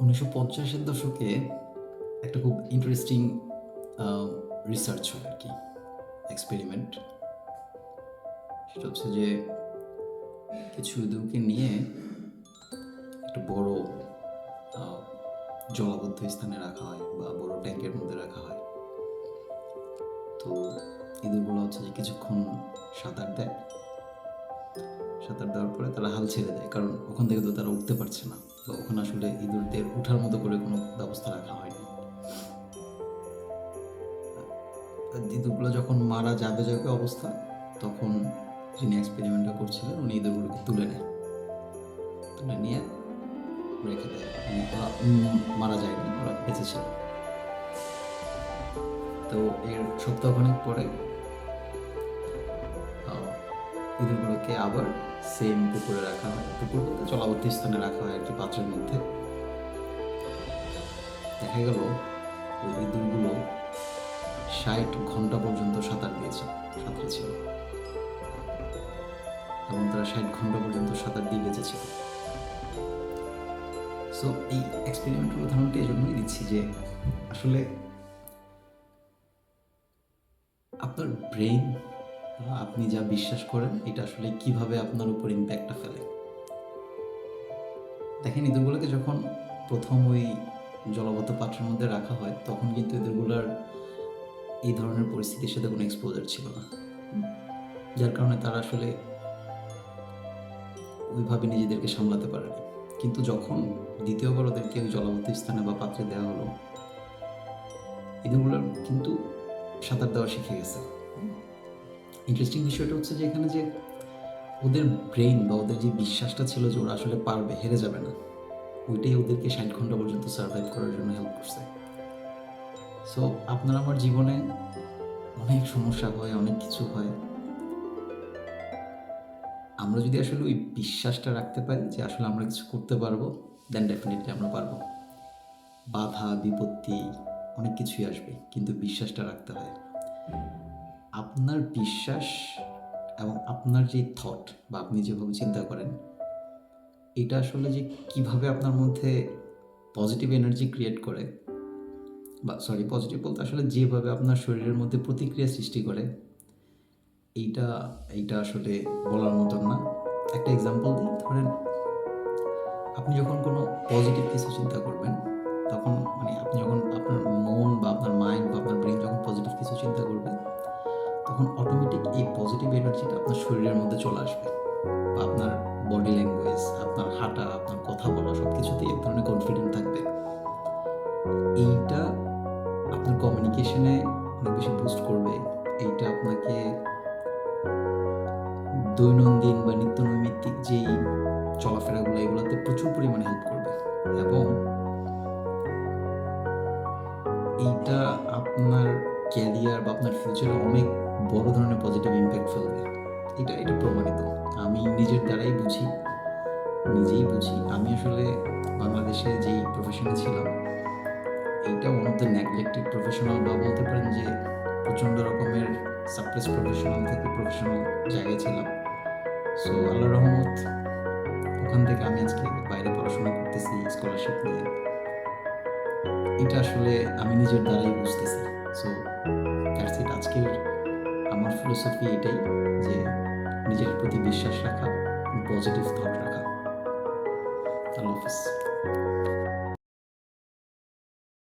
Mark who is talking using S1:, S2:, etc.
S1: উনিশশো পঞ্চাশের দশকে একটা খুব ইন্টারেস্টিং রিসার্চ হয় আর কি এক্সপেরিমেন্ট সেটা হচ্ছে যে কিছু ইঁদুরকে নিয়ে একটা বড় জলাবদ্ধ স্থানে রাখা হয় বা বড় ট্যাঙ্কের মধ্যে রাখা হয়। তো ইঁদুরগুলো হচ্ছে যে কিছুক্ষণ সাঁতার দেয়। সাঁতার দেওয়ার পরে তারা হাল ছেড়ে দেয় কারণ ওখান থেকে তো তারা উঠতে পারছে না। তো ওখানে আসলে ইঁদুরদের উঠার মতো করে কোনো ব্যবস্থা রাখা হয়নি। ইঁদুরগুলো যখন মারা যাবে যাবে অবস্থা তখন যিনি এক্সপেরিমেন্টটা করছিলেন উনি ইঁদুরগুলোকে তুলে নেয় তুলে নিয়ে রেখে দেয়। মানে মারা যায়নি ওরা বেঁচে ছিল। তো এর সপ্তাহখানেক পরে আহ, ইঁদুরগুলোকে আবার সেম পুকুরে রাখা হয়। পুকুর বলতে চলাবর্তী স্থানে রাখা হয় কি পাত্রের মধ্যে। দেখা গেল ওই ইঁদুরগুলো ষাট ঘণ্টা পর্যন্ত সাঁতার দিয়েছে, সাঁতার ছিল। এবং তারা ষাট ঘণ্টা পর্যন্ত সাঁতার দিয়ে বেঁচেছিল সো এই এক্সপেরিমেন্টের উদাহরণটি এই জন্যই দিচ্ছি যে আসলে আপনার ব্রেইন আপনি যা বিশ্বাস করেন, এটা আসলে কীভাবে আপনার উপর ইম্প্যাক্টটা ফেলে? দেখেন, ইঁদুরগুলোকে যখন প্রথম ওই জলবদ্ধ পাত্রের মধ্যে রাখা হয়, তখন কিন্তু ইঁদুরগুলোর এই ধরনের পরিস্থিতির সাথে কোনো এক্সপোজার ছিল না। যার কারণে তারা আসলে ওইভাবে নিজেদেরকে সামলাতে পারেনি। কিন্তু যখন দ্বিতীয়বার ওদেরকে ওই জলবদ্ধ স্থানে বা পাত্রে দেওয়া হলো ইঁদুরগুলোর কিন্তু সাঁতার দেওয়া শিখে গেছে। ইন্টারেস্টিং বিষয়টা হচ্ছে যে এখানে যে ওদের ব্রেইন বা ওদের যে বিশ্বাসটা ছিল যে ওরা আসলে পারবে, হেরে যাবে না, ওইটাই ওদেরকে ষাট ঘণ্টা পর্যন্ত সার্ভাইভ করার জন্য হেল্প করছে। সো আপনার আমার জীবনে অনেক সমস্যা হয়, অনেক কিছু হয়। আমরা যদি আসলে ওই বিশ্বাসটা রাখতে পারি যে আসলে আমরা কিছু করতে পারব দেন ডেফিনেটলি আমরা পারব। বাধা, বিপত্তি, অনেক কিছুই আসবে, কিন্তু বিশ্বাসটা রাখতে হয়। আপনার বিশ্বাস এবং আপনার যে থট বা আপনি যেভাবে চিন্তা করেন, এটা আসলে যে কীভাবে আপনার মধ্যে পজিটিভ এনার্জি ক্রিয়েট করে বা সরি পজিটিভ বলতে আসলে যেভাবে আপনার শরীরের মধ্যে প্রতিক্রিয়া সৃষ্টি করে, এইটা এইটা আসলে বলার মতন না। একটা এক্সাম্পল দিই, ধরেন আপনি যখন কোনো পজিটিভ কিছু চিন্তা করবেন এনার্জিটা আপনার শরীরের মধ্যে চলে আসবে। বা আপনার বডি ল্যাঙ্গুয়েজ আপনার হাঁটা, আপনার কথা বলা সব কিছুতেই এক ধরনের কনফিডেন্ট থাকবে। এইটা আপনার কমিউনিকেশনে অনেক বেশি বুস্ট করবে। এইটা আপনাকে দৈনন্দিন বা নিত্য নৈমিত্তিক যেই চলাফেরাগুলো, এগুলোতে প্রচুর পরিমাণে হেল্প করবে। এবং এইটা আপনার ক্যারিয়ার বা আপনার ফিউচারে অনেক বড় ধরনের পজিটিভ ইম্প্যাক্ট ফেলবে। এটা এটা প্রমাণিত। আমি নিজের দ্বারাই বুঝি, নিজেই বুঝি। আমি আসলে বাংলাদেশে যেই প্রফেশনে ছিলাম, এইটা one of the neglected professional বা বলতে পারেন যে প্রচণ্ড রকমের সাপ্রেস প্রফেশনাল থেকে প্রফেশনাল জায়গায় ছিলাম। সো আল্লাহ রহমত, ওখান থেকে আমি আজকে বাইরে পড়াশোনা করতেছি স্কলারশিপ নিয়ে। এটা আসলে আমি নিজের দ্বারাই বুঝতেছি। সো দ্যাটস ইট আজকের আমার ফিলোসফি এটাই যে নিজের প্রতি বিশ্বাস রাখা পজিটিভ থট রাখা। আল্লাহ হাফিজ।